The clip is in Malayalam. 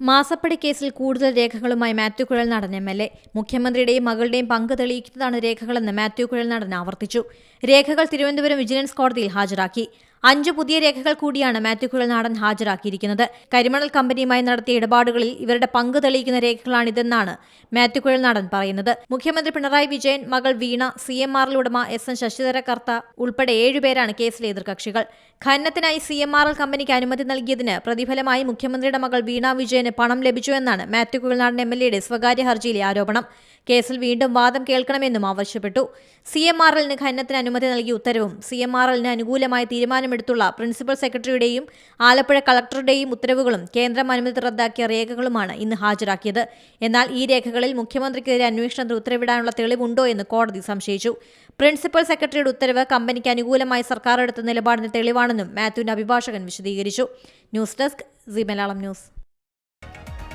മാസപ്പടി കേസിൽ കൂടുതൽ രേഖകളുമായി Mathew Kuzhalnadan M L A. മുഖ്യമന്ത്രിയുടെയും മകളുടെയും പങ്ക് തെളിയിക്കുന്നതാണ് രേഖകളെന്ന് മാത്യു കുഴൽ നടൻ ആവർത്തിച്ചു. രേഖകൾ തിരുവനന്തപുരം വിജിലൻസ് കോടതിയിൽ ഹാജരാക്കി. അഞ്ച് പുതിയ രേഖകൾ കൂടിയാണ് മാത്യു കുഴൽനാടൻ ഹാജരാക്കിയിരിക്കുന്നത്. കരിമണൽ കമ്പനിയുമായി നടത്തിയ ഇടപാടുകളിൽ ഇവരുടെ പങ്ക് തെളിയിക്കുന്ന രേഖകളാണിതെന്നാണ് മാത്യു കുഴൽനാടൻ പറയുന്നത്. മുഖ്യമന്ത്രി പിണറായി വിജയൻ മകൾ വീണ സി എം ആറിൽ ഉടമ എസ് എൻ ശശിധര കർത്ത ഉൾപ്പെടെ ഏഴുപേരാണ് കേസിലെ എതിർകക്ഷികൾ. ഖനനത്തിനായി സി എം ആർ എൽ കമ്പനിക്ക് അനുമതി നൽകിയതിന് പ്രതിഫലമായി മുഖ്യമന്ത്രിയുടെ മകൾ വീണ വിജയന് പണം ലഭിച്ചു എന്നാണ് മാത്യു കുഴൽനാടൻ എം എൽ എയുടെ സ്വകാര്യ ഹർജിയിലെ ആരോപണം. കേസിൽ വീണ്ടും വാദം കേൾക്കണമെന്നും ആവശ്യപ്പെട്ടു. സി എം ആർ എല്ലിന് ഖനനത്തിന് അനുമതി നൽകിയ ഉത്തരവും സി എം ആർ എല്ലിന് അനുകൂലമായ തീരുമാനമെടുത്തുള്ള പ്രിൻസിപ്പൽ സെക്രട്ടറിയുടെയും ആലപ്പുഴ കളക്ടറുടെയും ഉത്തരവുകളും കേന്ദ്രം അനുമതി റദ്ദാക്കിയ രേഖകളുമാണ് ഇന്ന് ഹാജരാക്കിയത്. എന്നാൽ ഈ രേഖകളിൽ മുഖ്യമന്ത്രിക്കെതിരെ അന്വേഷണത്തിന് ഉത്തരവിടാനുള്ള തെളിവുണ്ടോ എന്ന് കോടതി സംശയിച്ചു. പ്രിൻസിപ്പൽ സെക്രട്ടറിയുടെ ഉത്തരവ് കമ്പനിക്ക് അനുകൂലമായി സർക്കാർ എടുത്ത നിലപാടിന് തെളിവാണെന്നും മാത്യുവിന്റെ അഭിഭാഷകൻ വിശദീകരിച്ചു. News desk C Malayalam news.